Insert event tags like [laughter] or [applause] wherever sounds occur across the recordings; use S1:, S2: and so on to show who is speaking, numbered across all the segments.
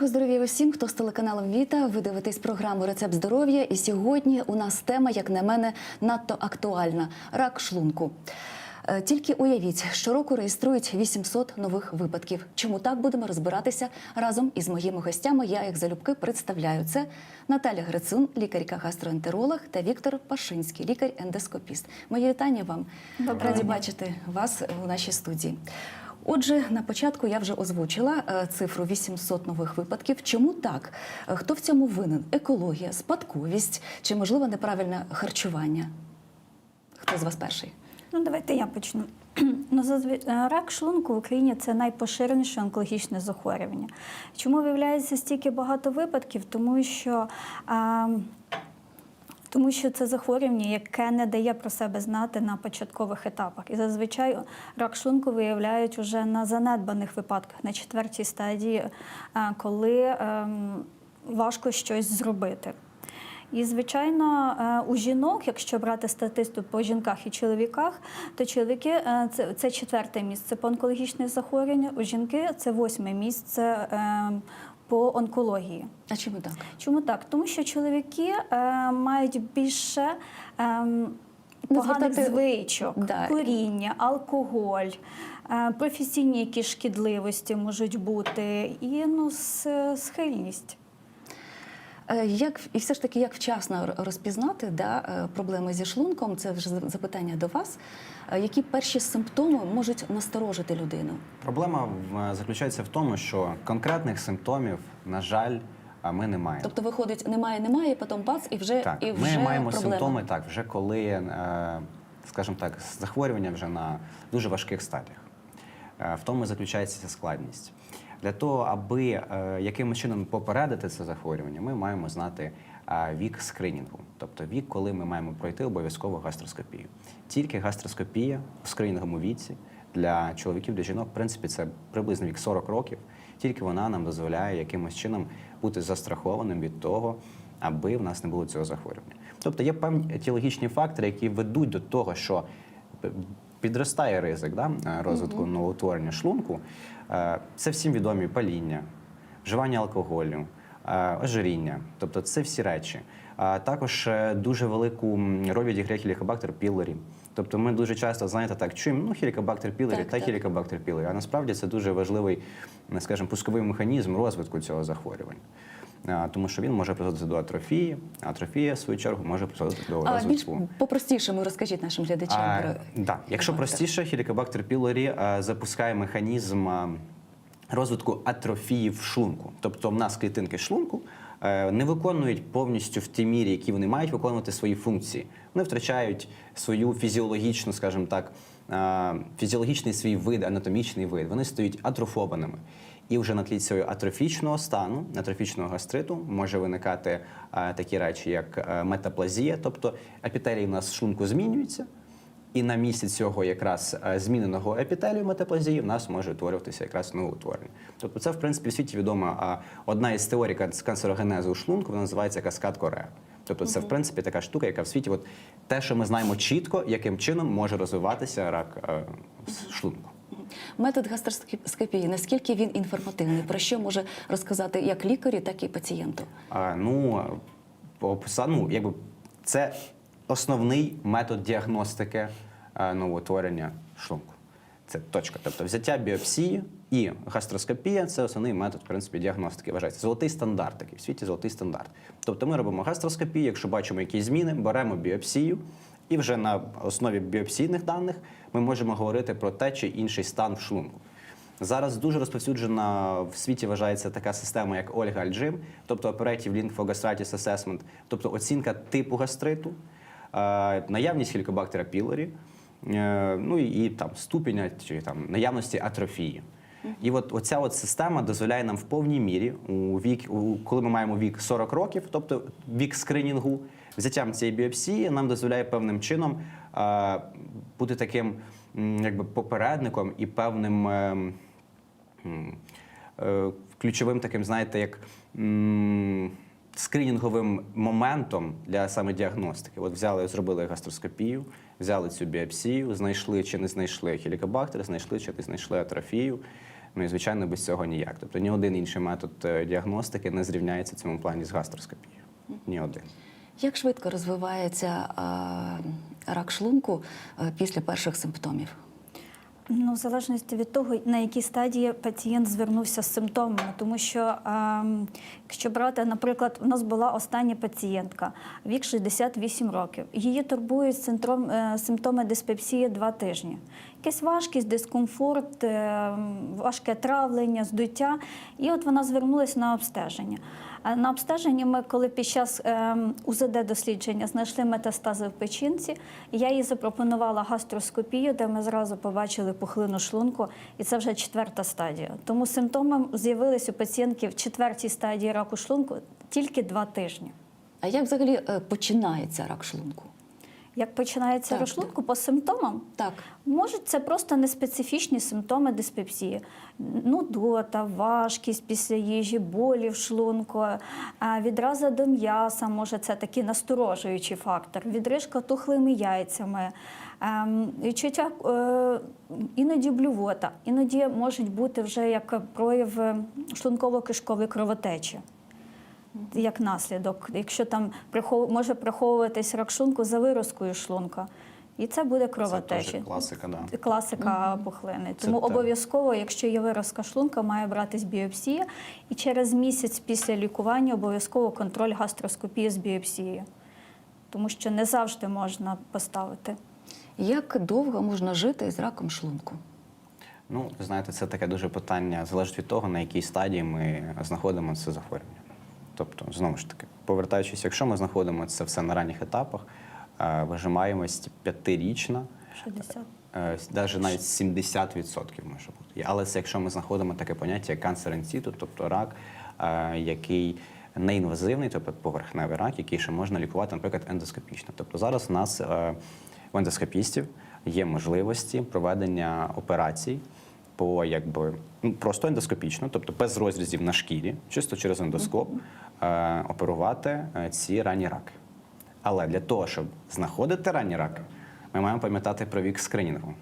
S1: Доброго здоров'я усім, хто з телеканалом Віта. Ви дивитесь програму Рецепт здоров'я. І сьогодні у нас тема, як на мене, надто актуальна рак шлунку. Е, Тільки уявіть, щороку реєструють 800 нових випадків. Чому так будемо розбиратися разом із моїми гостями? Я як залюбки представляю це Наталя Грицун, лікарка-гастроентеролог, та Віктор Пашинський, лікар-ендоскопіст. Мої вітання вам.
S2: Доброго
S1: Раді бачити вас у нашій студії. Отже, на початку я вже озвучила е, цифру 800 нових випадків. Чому так? Е, Хто в цьому винен? Екологія, спадковість чи можливо неправильне харчування? Хто з вас перший?
S2: Ну, давайте я почну. [clears throat] Ну, зазвичай рак шлунку в Україні це найпоширеніше онкологічне захворювання. Чому виявляється стільки багато випадків? Тому що, а, тому що це захворювання, яке не дає про себе знати на початкових етапах. І зазвичай рак шлунку виявляють уже на занедбаних випадках, на четвертій стадії, коли ем, важко щось зробити. І, звичайно, е, у жінок, якщо брати статистику по жінках і чоловіках, то чоловіки е, це, це четверте місце по онкологічних захворюваннях, у жінки це восьме місце е, по онкології.
S1: А чому так?
S2: Чому так? Тому що чоловіки е, мають більше е, поганих звичок,
S1: Да.
S2: куріння, алкоголь, е, професійні якісь шкідливості можуть бути, і ну, схильність.
S1: Е, Як і все ж таки, як вчасно розпізнати да, е, проблеми зі шлунком? Це вже запитання до вас. Е, Які перші симптоми можуть насторожити людину?
S3: Проблема заключається в тому, що конкретних симптомів, на жаль, ми не маємо.
S1: Тобто, виходить, немає, немає, потім бац, і вже
S3: так,
S1: і
S3: ми маємо
S1: проблема.
S3: симптоми так, вже коли, скажімо так, захворювання вже на дуже важких стадіях. В тому і заключається ця складність. Для того, аби е, якимось чином попередити це захворювання, ми маємо знати е, вік скринінгу, тобто вік, коли ми маємо пройти обов'язково гастроскопію. Тільки гастроскопія в скринінговому віці для чоловіків, для жінок, в принципі, це приблизно вік 40 років. Тільки вона нам дозволяє якимось чином бути застрахованим від того, аби в нас не було цього захворювання. Тобто є певні етіологічні фактори, які ведуть до того, що підростає ризик да, е, розвитку новоутворення шлунку. Е, Це всім відомі паління, вживання алкоголю, е, ожиріння. Тобто це всі речі. Також е, дуже велику роль відіграє хелікобактер пілорі. Тобто ми дуже часто, знаєте, так чуємо, ну хелікобактер пілорі
S1: Так,
S3: та
S1: так.
S3: хелікобактер пілорі. А насправді це дуже важливий, скажімо, пусковий механізм розвитку цього захворювання. Тому що він може призводити до атрофії, атрофія, в свою чергу, може призводити до
S1: А більш
S3: розвитку.
S1: по-простішому розкажіть нашим глядачам.
S3: А,
S1: про
S3: да. Якщо простіше, хелікобактер пілорі а, запускає механізм а, розвитку атрофії в шлунку. Тобто в нас клітинки шлунку е, не виконують повністю в тій мірі, які вони мають виконувати свої функції. Вони втрачають свою фізіологічну, скажімо так, фізіологічний свій вид, анатомічний вид. Вони стають атрофованими. І вже на тлі цього атрофічного стану, атрофічного гастриту, може виникати е, такі речі, як е, метаплазія, тобто епітелій у нас в шлунку змінюється, і на місці цього якраз е, зміненого епітелію метаплазії в нас може утворюватися якраз новоутворення. Тобто це, в принципі, в світі відома одна із теорій кан- канцерогенезу шлунку, вона називається каскад Корея. Тобто це, в принципі, така штука, яка в світі, от те, що ми знаємо чітко, яким чином може розвиватися рак шлунку.
S1: Метод гастроскопії, наскільки він інформативний, про що може розказати як лікарю, так і пацієнту?
S3: А, ну, ну, якби це основний метод діагностики е, новоутворення шлунку. Це точка. Тобто взяття біопсії і гастроскопія це основний метод в принципі, діагностики. Вважається золотий стандарт такий в світі золотий стандарт. Тобто ми робимо гастроскопію, якщо бачимо якісь зміни, беремо біопсію, і вже на основі біопсійних даних ми можемо говорити про те чи інший стан в шлунку. Зараз дуже розповсюджена в світі вважається така система, як Ольга Альджим, тобто Operative for Assessment, тобто оцінка типу гастриту, е, наявність хелікобактера пілорі, ну і, там ступеня чи там наявності атрофії. І от оця от система дозволяє нам в повній мірі у вік, коли ми маємо вік 40 років, тобто вік скринінгу, взяттям цієї біопсії нам дозволяє певним чином е, бути таким якби попередником і певним. ем, е, ключовим таким, знаєте, як скринінговим моментом для саме діагностики. От взяли, зробили гастроскопію, взяли цю біопсію, знайшли чи не знайшли хелікобактер, знайшли чи не знайшли атрофію. Ну і звичайно, без цього ніяк. Тобто ні один інший метод е, діагностики не зрівняється в цьому плані з гастроскопією. Ні один.
S1: Як швидко розвивається рак шлунку е, після перших симптомів?
S2: Ну, в залежності від того, на якій стадії пацієнт звернувся з симптомами, тому що ем, якщо брати, наприклад, у нас була остання пацієнтка, вік 68 років. Її турбують синдром, е, симптоми диспепсії два тижні. Якась важкість, дискомфорт, е, важке травлення, здуття. І от вона звернулася на обстеження. На обстеженні ми, коли під час ем, УЗД-дослідження знайшли метастази в печінці, я їй запропонувала гастроскопію, де ми зразу побачили пухлину шлунку, і це вже четверта стадія. Тому симптоми з'явились у пацієнтки в четвертій стадії раку шлунку тільки два тижні.
S1: А як взагалі е, починається рак шлунку?
S2: Як починається
S1: Так,
S2: рак шлунку по симптомам?
S1: Так.
S2: Можуть це просто неспецифічні симптоми диспепсії. Нудота, важкість після їжі, болі в шлунку, а, відраза до м'яса, може це такий насторожуючий фактор, відрижка тухлими яйцями, ем, відчуття е, іноді блювота, іноді можуть бути вже як прояв е, шлунково-кишкової кровотечі. Як наслідок, якщо там прихов... може приховуватись рак шлунку за виразкою шлунка, і це буде
S3: Це
S2: кровотеча.
S3: теж класика, да.
S2: Класика пухлини. Тому обов'язково, якщо є виразка шлунка, має братись біопсія. І через місяць після лікування обов'язково контроль гастроскопії з біопсією. Тому що не завжди можна поставити.
S1: Як довго можна жити з раком шлунку?
S3: Ну, ви знаєте, це таке дуже питання, залежить від того, на якій стадії ми знаходимо це захворювання. Тобто, знову ж таки, повертаючись, якщо ми знаходимо це все на ранніх етапах, е, вижимаємость п'ятирічна,
S2: 60.
S3: навіть навіть 70% може бути. Але це якщо ми знаходимо таке поняття як канцер інсіту, тобто рак, е, який неінвазивний, тобто поверхневий рак, який ще можна лікувати, наприклад, ендоскопічно. Тобто зараз у нас е, у ендоскопістів є можливості проведення операцій по якби ну, просто ендоскопічно, тобто без розрізів на шкірі, чисто через ендоскоп, е, оперувати е, ці ранні раки. Але для того, щоб знаходити ранні раки, ми маємо пам'ятати про вік скринінгу.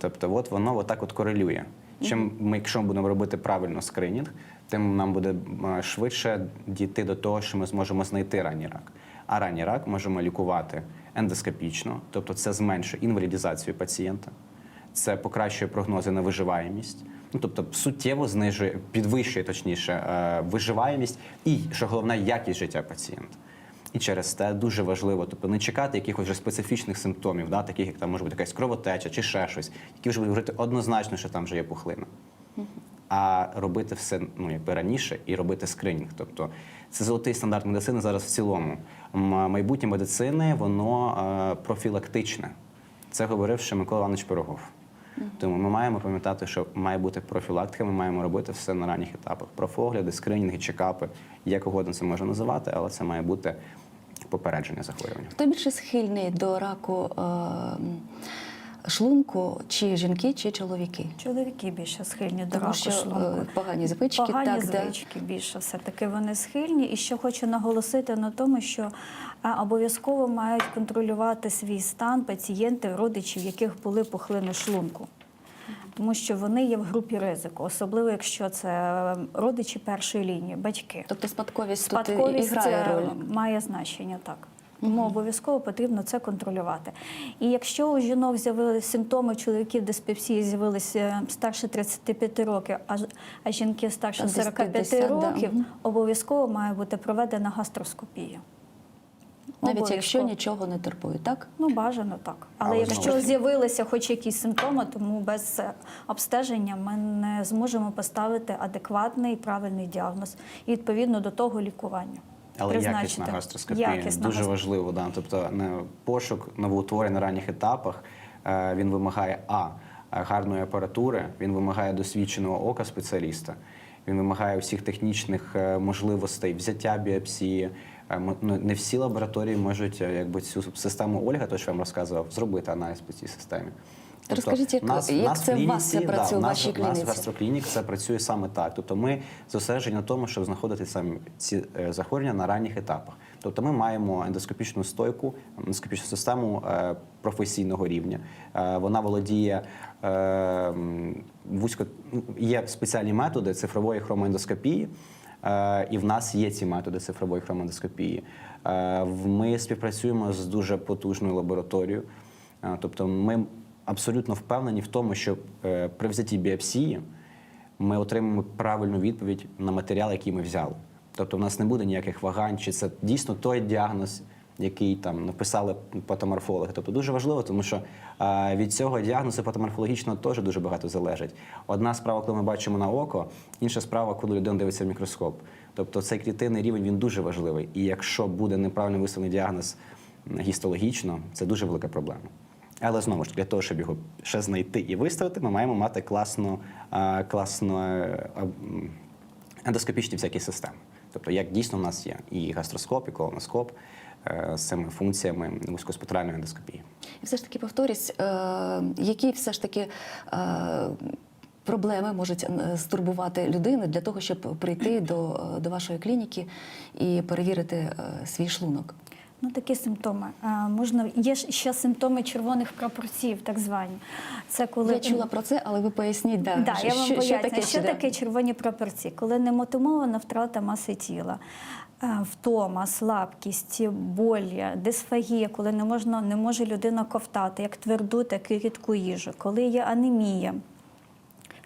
S3: Тобто, от воно отак от корелює. Чим ми, якщо ми будемо робити правильно скринінг, тим нам буде е, швидше дійти до того, що ми зможемо знайти ранній рак. А ранній рак можемо лікувати ендоскопічно, тобто це зменшує інвалідизацію пацієнта, це покращує прогнози на виживаємість. Ну, тобто суттєво знижує, підвищує точніше е, виживаємість і, що головне, якість життя пацієнта. І через те дуже важливо, тобто не чекати якихось вже специфічних симптомів, да, таких як там може бути якась кровотеча чи ще щось, які вже будуть говорити однозначно, що там вже є пухлина. А робити все ну, якби раніше і робити скринінг. Тобто це золотий стандарт медицини зараз в цілому. Майбутнє медицини воно е, профілактичне. Це говорив ще Микола Іванович Пирогов. Тому ми маємо пам'ятати, що має бути профілактика, ми маємо робити все на ранніх етапах. Профогляди, скринінги, чекапи, як угодно це можна називати, але це має бути попередження захворювання.
S1: Хто більше схильний до раку е, шлунку, чи жінки, чи чоловіки?
S2: Чоловіки більше схильні до
S1: Тому
S2: раку
S1: що
S2: шлунку.
S1: е, погані звички,
S2: Погані
S1: так, да.
S2: звички більше все-таки вони схильні. І що хочу наголосити на тому, що е, обов'язково мають контролювати свій стан пацієнти, родичі, в яких були пухлини шлунку. Тому що вони є в групі ризику, особливо якщо це е, родичі першої лінії, батьки.
S1: Тобто спадковість, тут і грає
S2: е,
S1: роль.
S2: має значення так. Тому обов'язково потрібно це контролювати. І якщо у жінок з'явилися симптоми чоловіків диспепсії з'явилися старше 35 років, а, а жінки старше
S1: Десь
S2: 45 років, обов'язково має бути проведена гастроскопія.
S1: Навіть якщо нічого не турбує, так?
S2: Ну, бажано так. Але,
S3: Але
S2: якщо з'явилися хоч якісь симптоми, тому без е, обстеження ми не зможемо поставити адекватний і правильний діагноз і відповідно до того лікування.
S3: Але якісна
S2: Призначити.
S3: гастроскопія
S2: Якісна
S3: дуже
S2: гастро-
S3: важливо. Да? Тобто пошук новоутворень на ранніх етапах е, він вимагає а гарної апаратури, він вимагає досвідченого ока спеціаліста, він вимагає всіх технічних е, можливостей, взяття біопсії. Ну, Не всі лабораторії можуть е, якби цю систему Ольга, то що я вам розказував, зробити аналіз по цій системі.
S1: Розкажіть, як- як це у вас це працює
S3: да, нас, У
S1: клініці?
S3: нас в гастроклінік це працює саме так. Тобто ми зосереджені на тому, щоб знаходити саме ці е, захворювання на ранніх етапах. Тобто ми маємо ендоскопічну стойку, ендоскопічну систему е, професійного рівня. Вона володіє вузько ну, є спеціальні методи цифрової хромоендоскопії. Е, І в нас є ці методи цифрової хромоендоскопії. Е, Ми співпрацюємо з дуже потужною лабораторією. Е, Тобто ми абсолютно впевнені в тому, що при взятті біопсії ми отримаємо правильну відповідь на матеріал, який ми взяли. Тобто в нас не буде ніяких вагань, чи це дійсно той діагноз, який там написали патоморфологи. Тобто дуже важливо, тому що від цього діагнозу патоморфологічного теж дуже багато залежить. Одна справа, коли ми бачимо на око, інша справа, коли людина дивиться в мікроскоп. Тобто цей клітинний рівень він дуже важливий. І якщо буде неправильно виставлений діагноз гістологічно, це дуже велика проблема. Але знову ж для того, щоб його ще знайти і виставити, ми маємо мати класну, а, класно е, ендоскопічні всякі системи. Тобто, як дійсно в нас є і гастроскоп, і колоноскоп з цими функціями вузькоспектральної ендоскопії.
S1: І все ж таки повторюсь, е, які все ж таки е, проблеми можуть е, стурбувати людину для того, щоб прийти до, е, до вашої клініки і перевірити е, свій шлунок?
S2: Ну, такі симптоми. А, можна, є ще симптоми червоних прапорців, так звані. Це коли
S1: Я чула про це, але ви поясніть, да,
S2: Да,
S1: що,
S2: я вам
S1: що,
S2: поясню,
S1: таке,
S2: що таке червоні прапорці, коли немотивована втрата маси тіла. Е, Втома, слабкість, болі, дисфагія, коли не можна не може людина ковтати як тверду, так і рідку їжу, коли є анемія,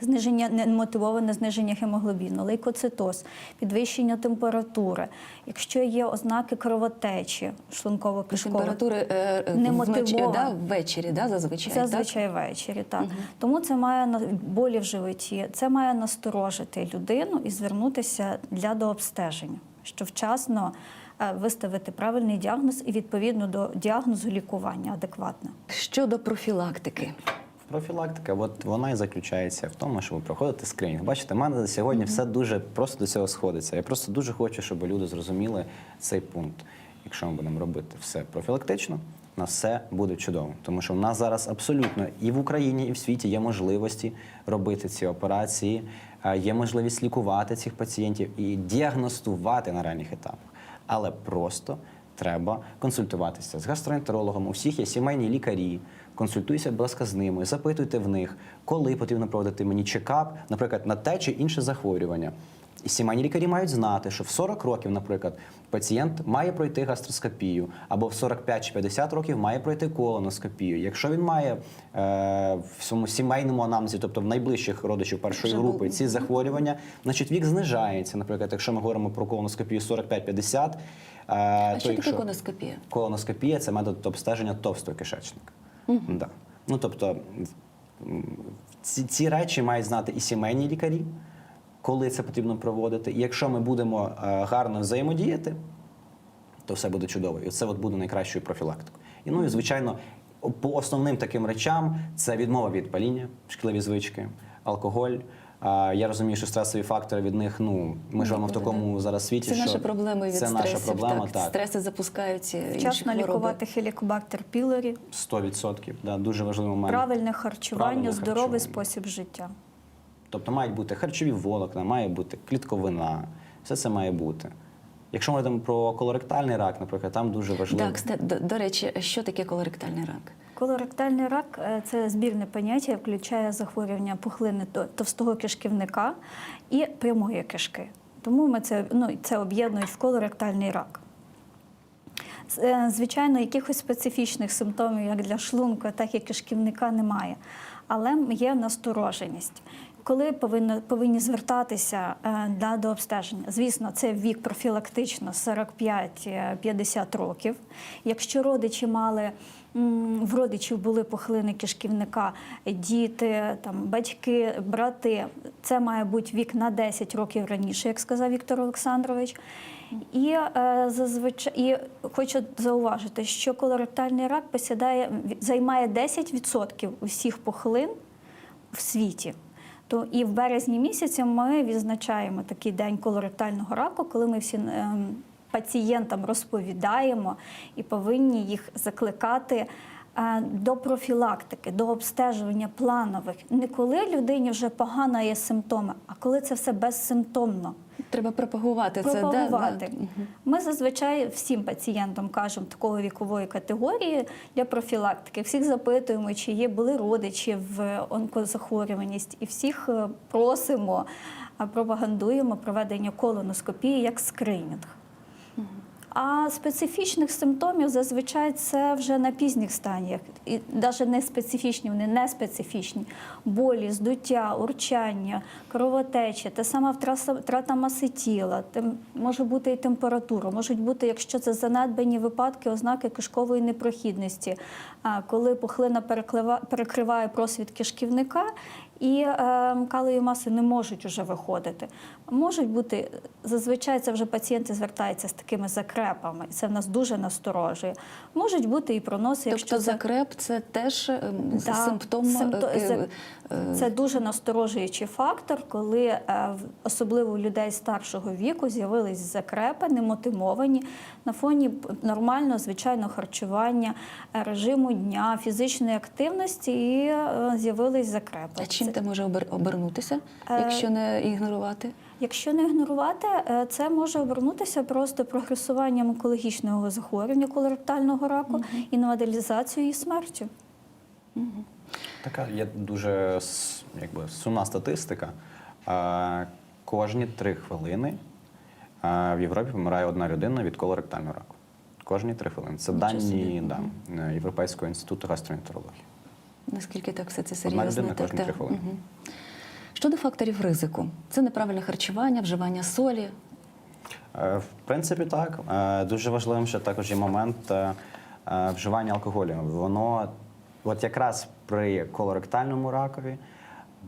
S2: зниження немотивоване зниження гемоглобіну, лейкоцитоз, підвищення температури, якщо є ознаки кровотечі шлунково-кишкової,
S1: Температури е, е, вночі, да, ввечері, да, зазвичай.
S2: Зазвичай ввечері, так. Тому це має болі в животі, це має насторожити людину і звернутися для дообстеження, що вчасно е, виставити правильний діагноз і відповідно до діагнозу лікування адекватне.
S1: Щодо профілактики.
S3: Профілактика, от вона і заключається в тому, що ви проходите скринінг. Бачите, в мене сьогодні все дуже просто до цього сходиться. Я просто дуже хочу, щоб люди зрозуміли цей пункт. Якщо ми будемо робити все профілактично, у нас все буде чудово. Тому що в нас зараз абсолютно і в Україні, і в світі є можливості робити ці операції, є можливість лікувати цих пацієнтів і діагностувати на ранніх етапах. Але просто треба консультуватися з гастроентерологом. У всіх є сімейні лікарі. Консультуйся, будь ласка, з ними, запитуйте в них, коли потрібно проводити мені чекап, наприклад, на те чи інше захворювання. І сімейні лікарі мають знати, що в 40 років, наприклад, пацієнт має пройти гастроскопію, або в 45 чи 50 років має пройти колоноскопію. Якщо він має е, в своєму сімейному анамнезі, тобто в найближчих родичів першої групи, ці захворювання, значить вік знижається. Наприклад, якщо ми говоримо про колоноскопію 45-50, е,
S1: А
S3: то
S1: що
S3: якщо-
S1: коноскопія?
S3: Колоноскопія це метод обстеження товстого кишечника. Да. Ну, тобто, ці, ці речі мають знати і сімейні лікарі, коли це потрібно проводити. І якщо ми будемо е, гарно взаємодіяти, то все буде чудово. І це от буде найкращою профілактикою. І ну і звичайно, по основним таким речам це відмова від паління, шкідливі звички, алкоголь. Я розумію, що стресові фактори від них, ну ми живемо в такому зараз світі.
S1: Це
S3: що
S1: наші проблеми від
S3: це
S1: стресів.
S3: наша проблема.
S1: так.
S3: Так,
S1: Стреси запускають
S2: Вчасно лікувати хелікобактер пілорі,
S3: 100%. Да, дуже важливий момент.
S2: правильне харчування,
S3: Правильне
S2: здоровий
S3: харчування.
S2: спосіб життя.
S3: Тобто мають бути харчові волокна, має бути клітковина, все це має бути. Якщо ми говоримо про колоректальний рак, наприклад, там дуже важливо.
S1: Так, до, до речі, що таке колоректальний рак?
S2: Колоректальний рак е, це збірне поняття, включає захворювання пухлини товстого кишківника і прямої кишки. Тому ми це, ну, це об'єднують в колоректальний рак. Е, Звичайно, якихось специфічних симптомів, як для шлунку, так і кишківника, немає. Але є настороженість. Коли повинно, повинні звертатися е, да, до обстеження? Звісно, це вік профілактично 45-50 років. Якщо родичі мали в родичів були пухлини кишківника, діти, там, батьки, брати, це має бути вік на 10 років раніше, як сказав Віктор Олександрович. І е, зазвичай і хочу зауважити, що колоректальний рак посідає, займає 10% усіх пухлин в світі. То і в березні місяці ми відзначаємо такий день колоректального раку, коли ми всі ем, пацієнтам розповідаємо і повинні їх закликати е, до профілактики, до обстежування планових. Не коли людині вже погано є симптоми, а коли це все безсимптомно.
S1: Треба пропагувати це.
S2: Пропагувати.
S1: да.
S2: Ми зазвичай всім пацієнтам кажемо такої вікової категорії для профілактики. Всіх запитуємо, чи є були родичі в онкозахворюваність, і всіх е, просимо, пропагандуємо проведення колоноскопії як скринінг. А специфічних симптомів зазвичай це вже на пізніх стадіях. І навіть не специфічні, вони не специфічні. Болі, здуття, урчання, кровотеча, та сама втрата маси тіла, може бути і температура, можуть бути, якщо це занедбані випадки, ознаки кишкової непрохідності, коли пухлина перекриває просвіт кишківника і е, калої маси не можуть вже виходити. Можуть бути зазвичай це вже пацієнти звертаються з такими закрепами, і це в нас дуже насторожує. Можуть бути і проноси, якщо
S1: Тобто
S2: це-
S1: закреп це теж ем,
S2: Да,
S1: симптом.
S2: симптом
S1: е,
S2: це-
S1: е,
S2: дуже насторожуючий фактор, коли е, особливо у людей старшого віку з'явились закрепи, немотивовані на фоні нормального звичайного харчування, е, режиму дня, фізичної активності, і з'явились закрепи.
S1: А чим
S2: Це-
S1: це може обер- обернутися, якщо не ігнорувати?
S2: Якщо не ігнорувати, це може обернутися просто прогресуванням онкологічного захворювання колоректального раку, інвалідизацією і смертю.
S3: Така є дуже якби, сумна статистика. Кожні три хвилини в Європі помирає одна людина від колоректального раку. Кожні три хвилини. Це дані да, Європейського інституту гастроентерології.
S1: Наскільки так все це
S3: Одна
S1: серйозно?
S3: людина
S1: так,
S3: кожні
S1: так.
S3: три хвилини.
S1: Мгм. Щодо факторів ризику, це неправильне харчування, вживання солі.
S3: Е, В принципі, так. Е, Дуже важливим ще також є момент е, вживання алкоголю. Воно, от якраз при колоректальному ракові,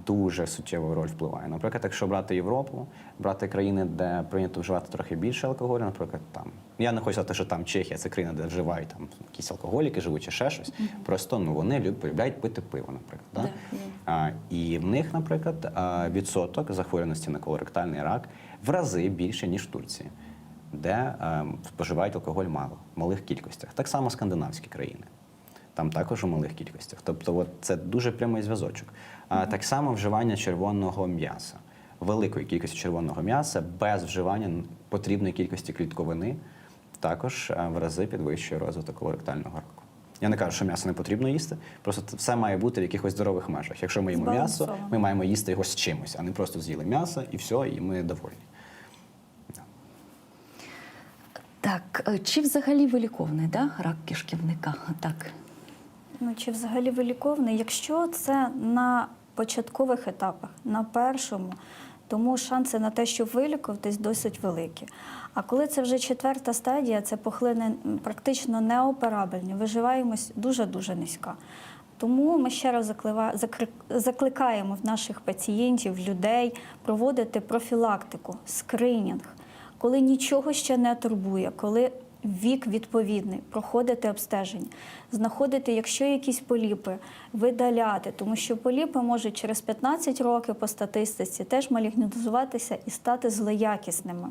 S3: дуже суттєву роль впливає. Наприклад, якщо брати Європу, брати країни, де прийнято вживати трохи більше алкоголю, наприклад, там. Я не хочу сказати, що там Чехія це країна, де вживають там якісь алкоголіки, живуть чи ще щось. Просто ну вони люб- полюбляють пити пиво, наприклад. Да?
S1: Да.
S3: А, і в них, наприклад, відсоток захворюваності на колоректальний рак в рази більше, ніж в Турції, де е, споживають алкоголь мало, в малих кількостях. Так само скандинавські країни. Там також у малих кількостях. Тобто, от це дуже прямий зв'язочок. А так само вживання червоного м'яса, великої кількості червоного м'яса без вживання потрібної кількості клітковини також в рази підвищує розвиток колоректального раку. Я не кажу, що м'ясо не потрібно їсти, просто все має бути в якихось здорових межах. Якщо ми їмо м'ясо, ми маємо їсти його з чимось, а не просто з'їли м'ясо і все, і ми довольні.
S1: Так, е, чи взагалі виліковний да? рак кишківника? Так.
S2: Ну чи взагалі виліковний? Якщо це на початкових етапах, на першому, тому шанси на те, щоб вилікуватись, досить великі. А коли це вже четверта стадія, це пухлини практично неоперабельні, виживаємось дуже-дуже низька. Тому ми ще раз закликаємо в наших пацієнтів, людей проводити профілактику, скринінг, коли нічого ще не турбує, коли вік відповідний, проходити обстеження, знаходити, якщо якісь поліпи, видаляти, тому що поліпи можуть через 15 років по статистиці теж малігнізуватися і стати злоякісними.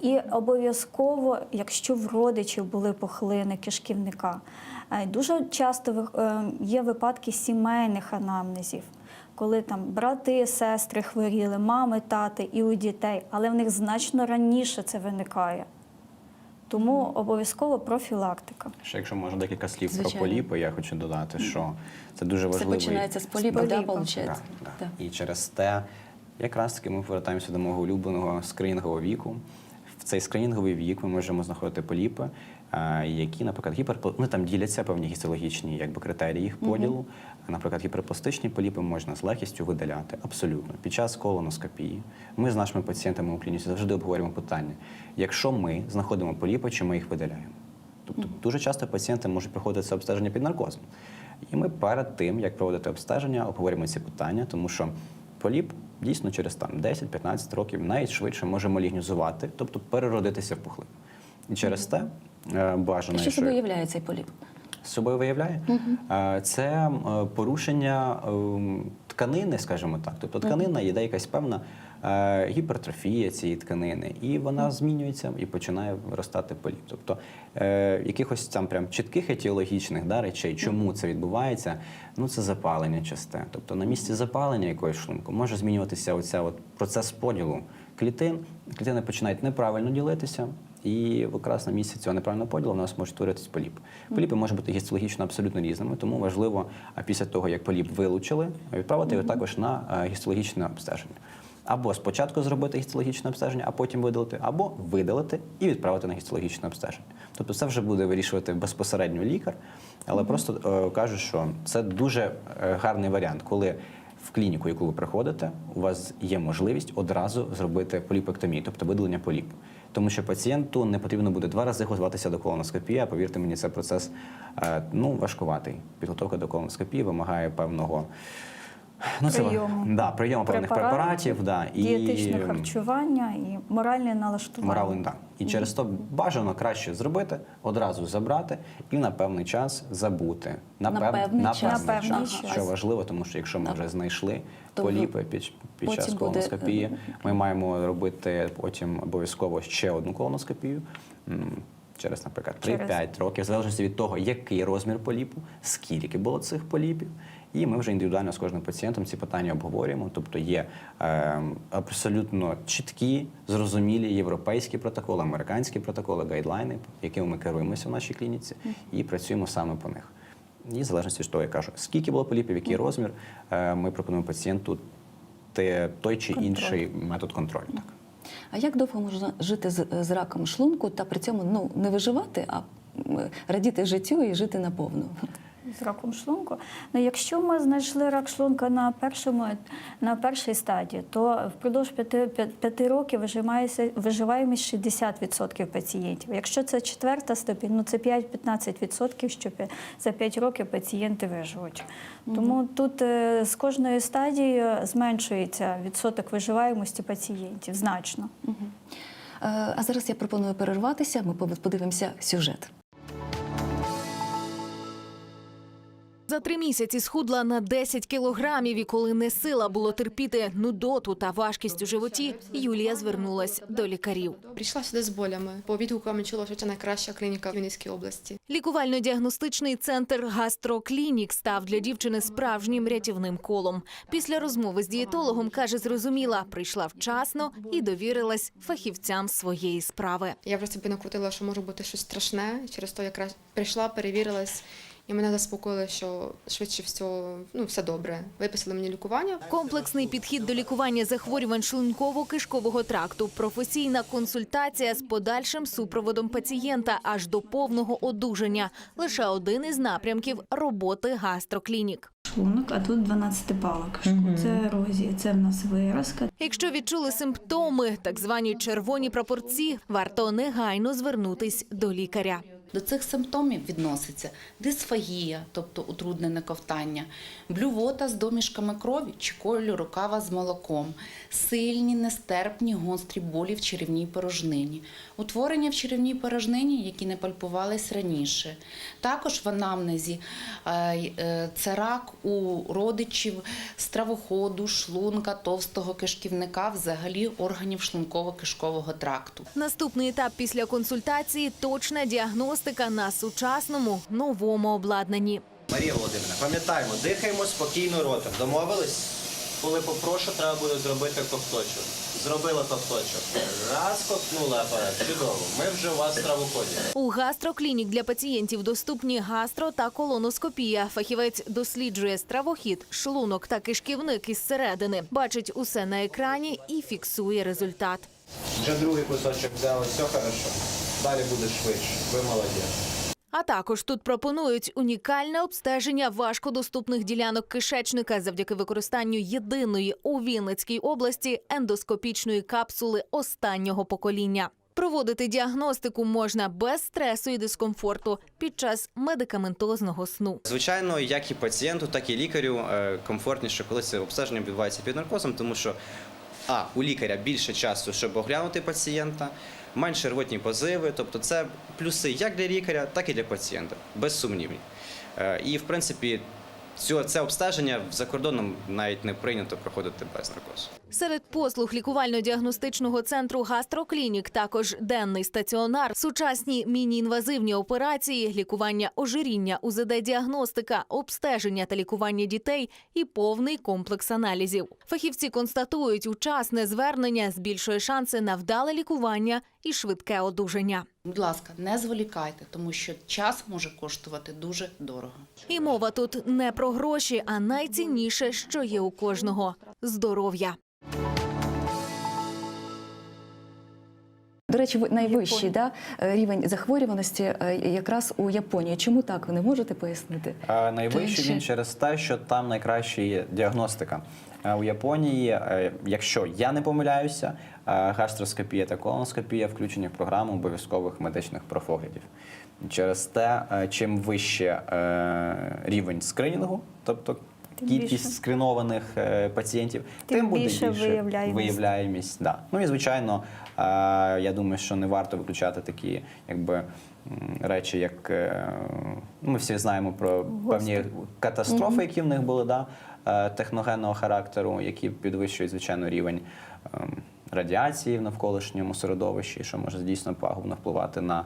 S2: І обов'язково, якщо в родичів були пухлини кишківника, е, дуже часто е, є випадки сімейних анамнезів. Коли там брати, сестри хворіли, мами, тати і у дітей, але в них значно раніше це виникає. Тому обов'язково профілактика.
S3: Ще якщо можна декілька слів
S1: Звичайно.
S3: про поліпи, я хочу додати, що це дуже
S1: Все
S3: важливий
S1: починається з поліпу, да, виходить?
S3: Да, да.
S1: Так.
S3: І через те, якраз таки ми повертаємося до мого улюбленого скринінгового віку. В цей скринінговий вік ми можемо знаходити поліпи, е, які, наприклад, гіпер... ну, там діляться певні гістологічні якби, критерії їх поділу. Наприклад, гіперпластичні поліпи можна з легкістю видаляти абсолютно під час колоноскопії. Ми з нашими пацієнтами у клініці завжди обговорюємо питання: якщо ми знаходимо поліпи, чи ми їх видаляємо? Тобто дуже часто пацієнти можуть проходити це обстеження під наркозом. І ми перед тим, як проводити обстеження, обговорюємо ці питання, тому що поліп дійсно через там 10-15 років навіть швидше може малігнізувати, тобто переродитися в пухлину. І через те е, бажано,
S1: Що
S3: що
S1: собою являє цей поліп?
S3: З собою виявляє, Е, це е, порушення ем, тканини, скажімо так. Тобто тканина є якась певна е, гіпертрофія цієї тканини, і вона змінюється і починає виростати поліп. Тобто е, якихось там прям чітких етіологічних да, речей, чому це відбувається, ну це запалення часте. Тобто на місці запалення якоїсь шлунку може змінюватися оця от процес поділу клітин. Клітини починають неправильно ділитися. І якраз на місці цього неправильного поділу в нас може створитись поліп. Поліпи можуть бути гістологічно абсолютно різними, тому важливо після того, як поліп вилучили, відправити його також на е, гістологічне обстеження. Або спочатку зробити гістологічне обстеження, а потім видалити, або видалити і відправити на гістологічне обстеження. Тобто це вже буде вирішувати безпосередньо лікар, але просто е, кажу, що це дуже е, гарний варіант, коли в клініку, яку ви приходите, у вас є можливість одразу зробити поліпектомію, тобто видалення поліпу. Тому що пацієнту не потрібно буде два рази готуватися до колоноскопії, а повірте мені, це процес е, ну, важкуватий. Підготовка до колоноскопії вимагає певного ну, це-
S2: Прийому.
S3: да, прийому певних препаратів, да,
S2: дієтичне харчування і моральне налаштування.
S3: Морально, да. І через то бажано краще зробити, одразу забрати і на певний час забути.
S1: На
S3: пев-
S1: певний час.
S2: На певний
S3: час,
S2: час.
S3: що важливо, тому що якщо ми
S1: Так.
S3: вже знайшли
S1: То
S3: поліпи під, під час
S1: буде,
S3: колоноскопії,
S1: е,
S3: ми маємо робити потім обов'язково ще одну колоноскопію. Через, наприклад, 3-5 років, в залежності від того, який розмір поліпу, скільки було цих поліпів. І ми вже індивідуально з кожним пацієнтом ці питання обговорюємо. Тобто є е, абсолютно чіткі, зрозумілі європейські протоколи, американські протоколи, гайдлайни, якими ми керуємося в нашій клініці, і працюємо саме по них. І в залежності від того, я кажу, скільки було поліпів, який розмір, е, ми пропонуємо пацієнту те- той чи
S2: Контроль.
S3: інший метод контролю. Так.
S1: А як довго можна жити з, з раком шлунку та при цьому ну не виживати, а радіти життю і жити наповну?
S2: З раком шлунку. Ну, якщо ми знайшли рак шлунка на першому на першій стадії, то впродовж п'яти, п'я- п'яти років виживається виживаємість 60% пацієнтів. Якщо це четверта ступінь, ну це 5-15%, що за 5 років пацієнти виживуть. Тому тут е, з кожної стадії зменшується відсоток виживаємості пацієнтів значно.
S1: Е, А зараз я пропоную перерватися. Ми подивимося сюжет.
S4: За три місяці схудла на 10 кілограмів, і коли не сила було терпіти нудоту та важкість у животі, Юлія звернулась до лікарів.
S5: Прийшла сюди з болями. По відгукам чула, що це найкраща клініка в Вінницькій області.
S4: Лікувально-діагностичний центр Гастроклінік став для дівчини справжнім рятівним колом. Після розмови з дієтологом каже, зрозуміла, прийшла вчасно і довірилась фахівцям своєї справи.
S5: Я вже собі накрутила, що може бути щось страшне. Через то якраз прийшла, перевірилась, і мене заспокоїли, що швидше всього ну все добре. Виписали мені лікування.
S4: Комплексний підхід до лікування захворювань шлунково-кишкового тракту, професійна консультація з подальшим супроводом пацієнта аж до повного одужання. Лише один із напрямків роботи гастроклінік.
S2: Шлунок, а тут 12 палок. Це ерозія, це в нас виразка.
S4: Якщо відчули симптоми, так звані червоні прапорці, варто негайно звернутись до лікаря.
S6: До цих симптомів відноситься дисфагія, тобто утруднене ковтання, блювота з домішками крові чи кольору кава з молоком, сильні, нестерпні, гострі болі в черевній порожнині, утворення в черевній порожнині, які не пальпувались раніше. Також в анамнезі е, е, це рак у родичів стравоходу, шлунка, товстого кишківника, взагалі органів шлунково-кишкового тракту.
S4: Наступний етап після консультації точна діагностика на сучасному новому обладнанні.
S7: Марія Володимирівна, пам'ятаємо, дихаємо спокійно ротом. Домовились? Коли попрошу, треба буде зробити ковточок. Зробила ковточок. Раз ковтнула апарат. Чудово. Ми вже у вас в травоході.
S4: У гастроклінік для пацієнтів доступні гастро та колоноскопія. Фахівець досліджує стравохід, шлунок та кишківник із середини. Бачить усе на екрані і фіксує результат.
S7: Вже другий кусочок взяли, все хорошо. Далі буде швидше. Ви молодець.
S4: А також тут пропонують унікальне обстеження важкодоступних ділянок кишечника завдяки використанню єдиної у Вінницькій області ендоскопічної капсули останнього покоління. Проводити діагностику можна без стресу і дискомфорту під час медикаментозного сну.
S7: Звичайно, як і пацієнту, так і лікарю е, комфортніше, коли це обстеження відбувається під наркозом, тому що а у лікаря більше часу, щоб оглянути пацієнта, менше рвотні позиви. Тобто, це плюси як для лікаря, так і для пацієнта, безсумнівні. Е, І в принципі, це обстеження за кордоном навіть не прийнято проходити без наркозу.
S4: Серед послуг лікувально-діагностичного центру гастроклінік також денний стаціонар, сучасні міні-інвазивні операції, лікування ожиріння, УЗД-діагностика, обстеження та лікування дітей і повний комплекс аналізів. Фахівці констатують, учасне звернення збільшує шанси на вдале лікування і швидке одужання.
S6: Будь ласка, не зволікайте, тому що час може коштувати дуже дорого.
S4: І мова тут не про гроші, а найцінніше, що є у кожного здоров'я.
S1: До речі, найвищий да, е, рівень захворюваності е, якраз у Японії. Чому так? Ви не можете пояснити?
S3: Е, Найвищий він через те, що там найкраща є діагностика. Е, У Японії, якщо я не помиляюся, гастроскопія та колоноскопія включені в програму обов'язкових медичних профоглядів. Через те, чим вище рівень скринінгу, тобто кількість
S2: більше.
S3: скринованих е, пацієнтів,
S2: Тим
S3: тим, буде
S2: більше виявляємість.
S3: виявляємість. Да. Ну і звичайно, е, я думаю, що не варто виключати такі якби. Речі, як е, ми всі знаємо про певні катастрофи, які в них були, да, техногенного характеру, які підвищують звичайно рівень ем, радіації в навколишньому середовищі, що може дійсно пагубно впливати на,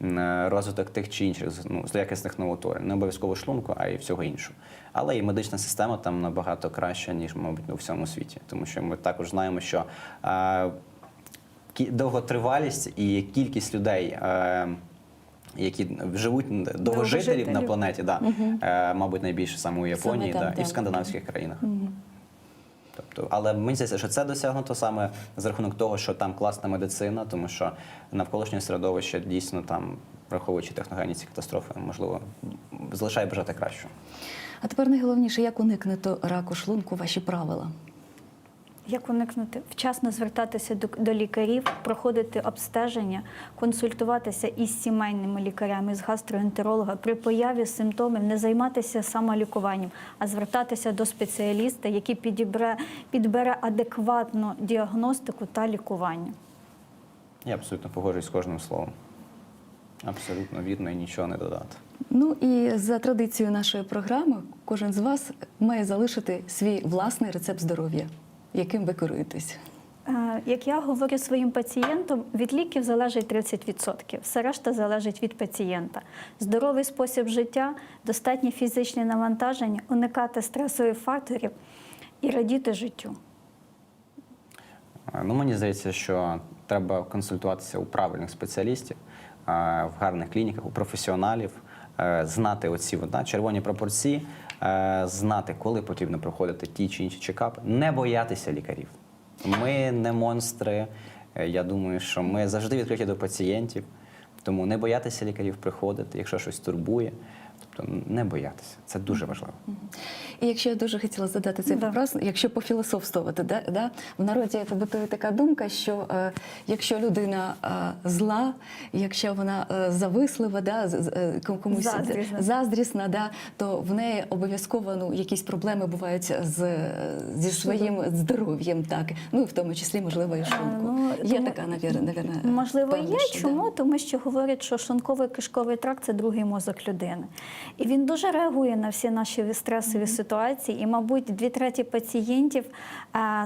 S3: на розвиток тих чи інших ну, злоякісних новотворень. Не обов'язково шлунку, а й всього іншого. Але і медична система там набагато краща, ніж, мабуть, у всьому світі. Тому що ми також знаємо, що е, довготривалість і кількість людей. Е, які живуть довгожителів на планеті, да, е, мабуть, найбільше саме у Японії
S1: там,
S3: да, і в скандинавських країнах. Тобто, але мені здається, що це досягнуто саме за рахунок того, що там класна медицина, тому що навколишнє середовище дійсно там, враховуючи техногенні ці катастрофи, можливо, залишає бажати кращого.
S1: А тепер найголовніше, як уникнути раку шлунку, ваші правила.
S2: Як уникнути? Вчасно звертатися до, до лікарів, проходити обстеження, консультуватися із сімейними лікарями, з гастроентеролога при появі симптомів, не займатися самолікуванням, а звертатися до спеціаліста, який підібре, підбере адекватну діагностику та лікування.
S3: Я абсолютно погоджуюсь з кожним словом. Абсолютно вірно і нічого не додати.
S1: Ну і за традицією нашої програми, кожен з вас має залишити свій власний рецепт здоров'я, яким ви керуєтесь.
S2: Е, Як я говорю своїм пацієнтам, від ліків залежить 30%. Все решта залежить від пацієнта. Здоровий спосіб життя, достатні фізичні навантаження, уникати стресових факторів і радіти життю.
S3: Е, Ну, мені здається, що треба консультуватися у правильних спеціалістів, е, в гарних клініках, у професіоналів, знати оці червоні пропорції, знати, коли потрібно проходити ті чи інші чекапи, не боятися лікарів. Ми не монстри. Е, Я думаю, що ми завжди відкриті до пацієнтів, тому не боятися лікарів приходити, якщо щось турбує. Тобто не боятися. Це дуже важливо.
S1: І якщо я дуже хотіла задати цей
S2: Да.
S1: вопрос, якщо пофілософствувати, да, да, в народі побутує така думка, що е, якщо людина е, зла, якщо вона е, завислива, да, з- е, комусь
S2: Заздрісна.
S1: заздрісна, да, то в неї обов'язково ну, якісь проблеми бувають з, зі своїм здоров'ям, так. Ну, і в тому числі, можливо, і шлунку.
S2: ну,
S1: Є
S2: тому-
S1: така, навірно, навірно,
S2: Можливо,
S1: певна,
S2: є.
S1: що, да.
S2: Чому? Тому що говорять, що шлунковий кишковий тракт це другий мозок людини. І він дуже реагує на всі наші стресові ситуації. І, мабуть, дві треті пацієнтів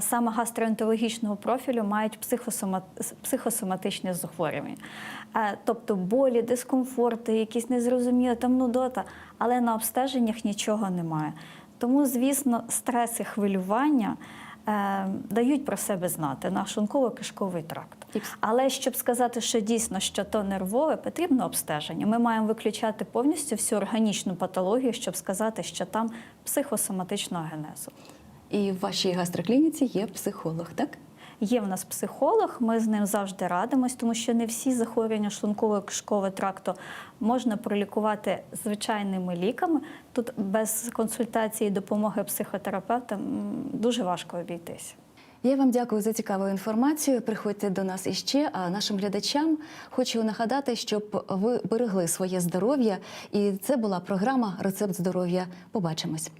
S2: саме гастроентерологічного профілю мають психосома... психосоматичні захворювання. Тобто болі, дискомфорти, якісь незрозумілі, там нудота, але на обстеженнях нічого немає. Тому, звісно, стрес і хвилювання дають про себе знати на шунково-кишковий тракт. Але щоб сказати, що дійсно що то нервове, потрібно обстеження. Ми маємо виключати повністю всю органічну патологію, щоб сказати, що там психосоматичного генезу.
S1: І в вашій гастроклініці є психолог, так?
S2: Є в нас психолог, ми з ним завжди радимось, тому що не всі захворювання шлунково кишкового тракту можна пролікувати звичайними ліками. Тут без консультації і допомоги психотерапевта дуже важко обійтись.
S1: Я вам дякую за цікаву інформацію. Приходьте до нас іще. А нашим глядачам хочу нагадати, щоб ви берегли своє здоров'я. І це була програма Рецепт здоров'я. Побачимось.